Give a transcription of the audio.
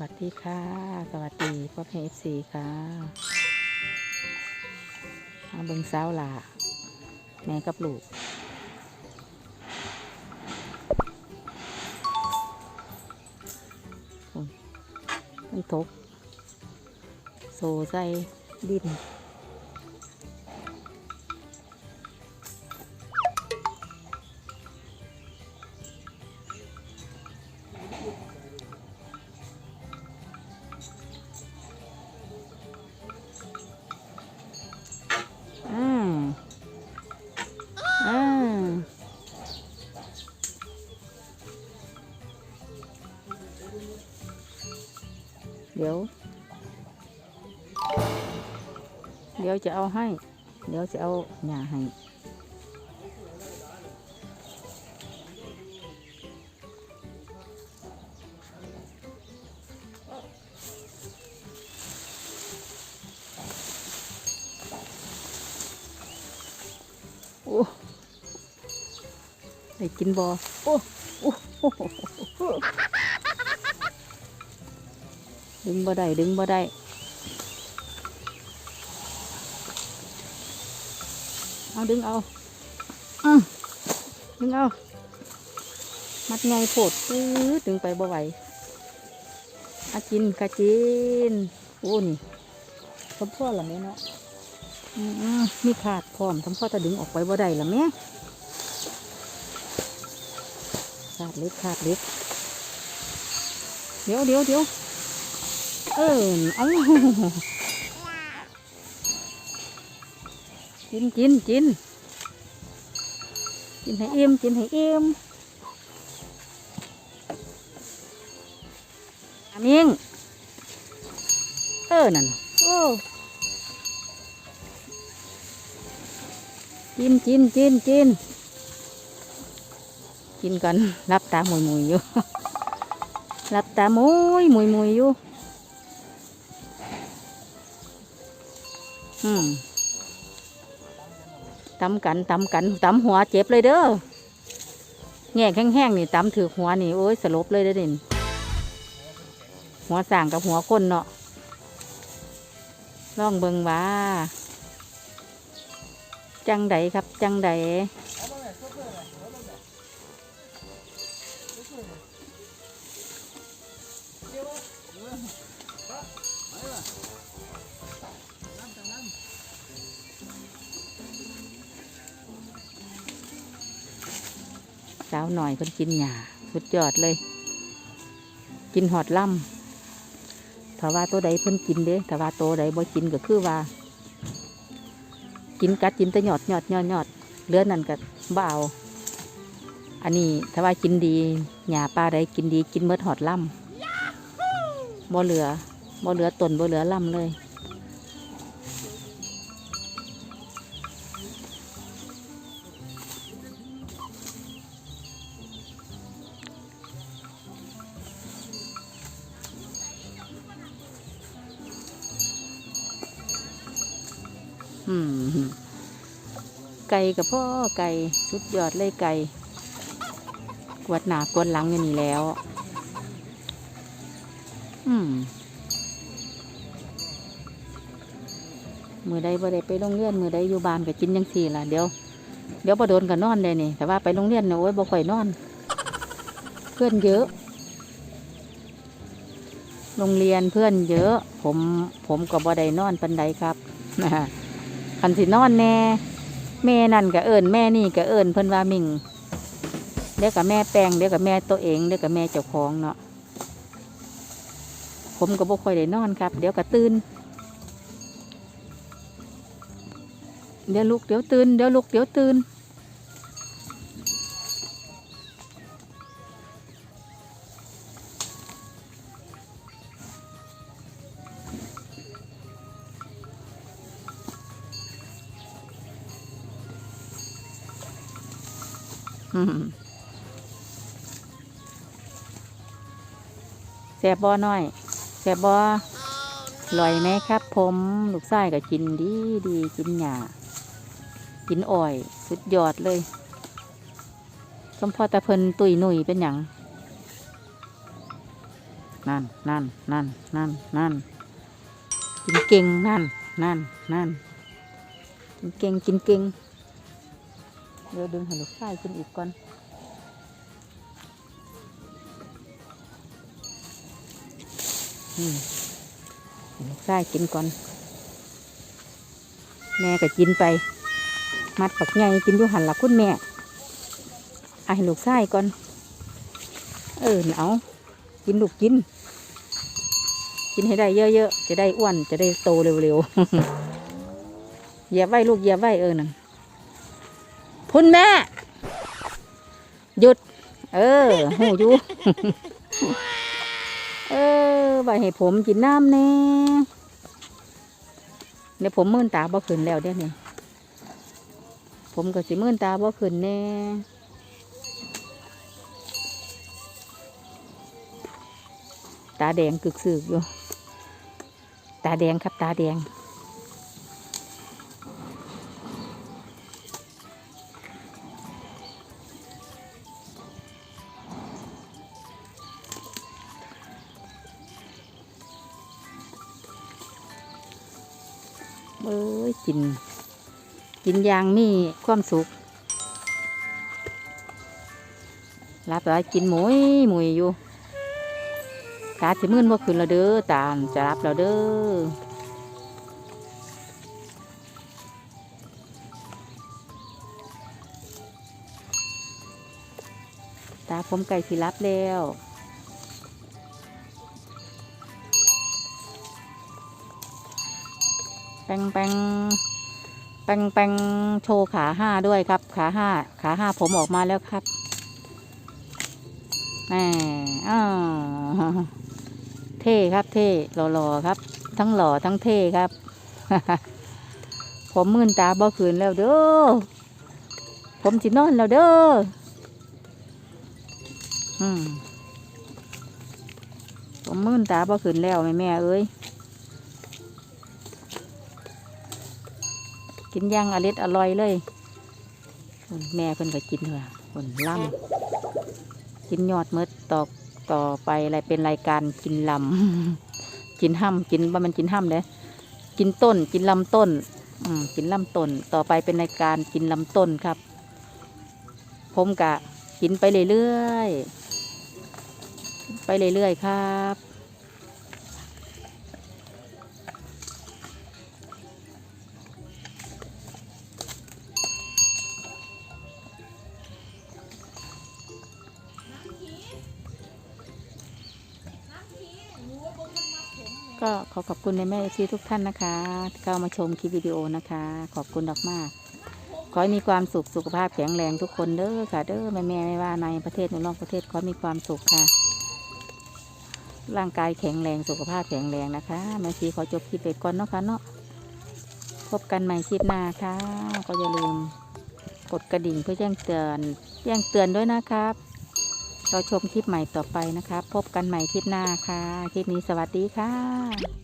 วัสดีค่ะ สวัสดีพ่อแม่เอฟซีค่ะมาเบิ้งสาวหล่ะแม่กับลูกมันตกโซใส่ดิน เดี๋ยว เดี๋ยวจะเอาให้ เดี๋ยวจะเอาหญ้าให้โอ้ได้กินบอโอ้โอ้โอ้โอ้ ดึงบ่ได้ดึงบ่ได้เอาดึงเอาอืมดึงเอา มัดไงโผดปื้อดึงไปบ่ไหวอากินกะจินโอ้นี่สมพ่อละแม่เนาะอืมมีขาดพร้อมทำพ่อจะดึงออกไปบ่ได้ละแม่ขาดเล็กขาดเล็กเดี๋ยวเดี๋ยวเดี๋ยว เออเอากินกินกินกินให้เอ็มกินให้เอ็มอามิงเออนั่นโอ้กินกินกินกินกินกันรับตามุยมุยอยู่รับตามุยมุยมุยอยู่ อืมตำกันตำกันตำหัวเจ็บเลยเด้อแง่แห้งๆนี่ตำถือหัวนี่โอ้ยสลบเลยเด้อเด่นหัวสร้างกับหัวคนเนาะลองเบิงว่า จังใดครับ จังใด สาวหน่อยเพิ่นกินหญ้าสุดยอดเลย กินหอดล่ำถ้าว่าตัวใดเพิ่นกินเด้ถ้าว่าตัวใดบ่กินก็คือว่า กินกัดกินแต่หยอดหยอดหยอดหยอดเลือนั่นก็บ่เอาอันนี้ถ้าว่ากินดีหญ้าปลาใดกินดีกินเมดหอดล่ำบ่เหลือ บ่เหลือตนบ่เหลือลำเลย อืม ไก่กับพ่อไก่สุดยอดเลยไก่ กวดหนากวดหลังอยู่นี่แล้ว อืม มือใดบ่ได้ไปโรงเรียนมือใดอยู่บ้านก็กินยังสี่ล่ะเดี๋ยวเดี๋ยวบ่โดนก็นอนได้นี่แต่ว่าไปโรงเรียนเนี่ยโอ้ยบ่ค่อยนอน เพื่อนเยอะ โรงเรียนเพื่อนเยอะ ผมผมก็บ่ได้นอนปันใดครับนะฮะคันสินอนแน่แม่นั่นก็เอิญแม่นี่ก็เอิญเพิ่นว่ามิงเดี๋ยวกับแม่แปงเดี๋ยวกับแม่ตัวเองเดี๋ยวกับแม่เจ้าของเนาะผมก็บ่ค่อยได้นอนครับ เดี๋ยวก็ตื่น เดี๋ยวลุกเดี๋ยวตื่นเดี๋ยวลุกเดี๋ยวตื่นแสบบอน้อยแสบบอลอยไหมครับ ผม ลูกไส้ก็กินดีดีกินหญ้า กินอ้อย สุดยอดเลย สมพอตะเพิ่นตุยหนุ่ยเป็นหยังนั่นนั่นนั่นนั่นนั่นกินเก่งนั่นนั่นนั่นกินเก่งกินเก่งเดี๋ยวดึงให้ลูกชายขึ้นอีกก่อนลูกชายกินก่อน แม่ก็กินไป มัดปักใหญ่กินอยู่หันลักคุณแม่เอาให้ลูกชายก่อน เออเอากินลูกกิน กินให้ได้เยอะๆ จะได้อ้วน จะได้โตเร็วๆเหยียบไว้ลูกเหยียบไว้เออนั่นพุ่นแม่ หยุด เออหูอยู่เออใบให้ผมกินน้ำแน่เดี๋ยวผมมื่นตาบ่ขึ้นแล้วเดี๋ยวนี้ ผมก็สิมื่นตาบ่ขึ้นแน่ตาแดงกึกสืกอยู่ ตาแดงครับตาแดง เอ้ยกิน กินยางมีความสุขรับแล้วกินหมุยหมุยอยู่ตาสิมื่นบ่ขึ้นแล้วเด้อตามจะรับแล้วเด้อตาผมไก่สิรับแล้วแปงแปง แปงแปงโชว์ขาห้าด้วยครับ ขาห้าขาห้าผมออกมาแล้วครับแหมอ้าเท่ครับเท่หล่อๆครับ ทั้งหล่อทั้งเท่ครับ ผมมื่นตาบ่คืนแล้วเด้อผมจินอนแล้วเด้ออืมผมมื่นตาบ่คืนแล้วแม่แม่เอ้ย กินย่างอร่อยอร่อยเลย แม่เพิ่นก็กินเถอะคนล่ำกินยอดเมดต่อต่อไปอะไรเป็นรายการกินลำกินห้ำกินว่ามันกินห้ำเลยกินต้น กินลำต้นอืมกินลำต้น ต่อไปเป็นรายการกินลำต้นครับ ผมกะกินไปเรื่อยๆไปเรื่อยๆครับ ก็ขอขอบคุณในแม่ชีทุกท่านนะคะที่เข้ามาชมคลิปวิดีโอนะคะ ขอบคุณดอกมาก ขอให้มีความสุขสุขภาพแข็งแรงทุกคนเด้อค่ะ เด้อแม่แม่ไม่ว่าในประเทศหรือนอกประเทศขอให้มีความสุขค่ะ ร่างกายแข็งแรงสุขภาพแข็งแรงนะคะแม่ชีขอจบคลิปไปก่อนเนาะค่ะเนาะพบกันใหม่คลิปหน้าค่ะ ก็อย่าลืมกดกระดิ่งเพื่อแจ้งเตือนแจ้งเตือนด้วยนะครับ เราชมคลิปใหม่ต่อไปนะคะ พบกันใหม่คลิปหน้าค่ะ คลิปนี้สวัสดีค่ะ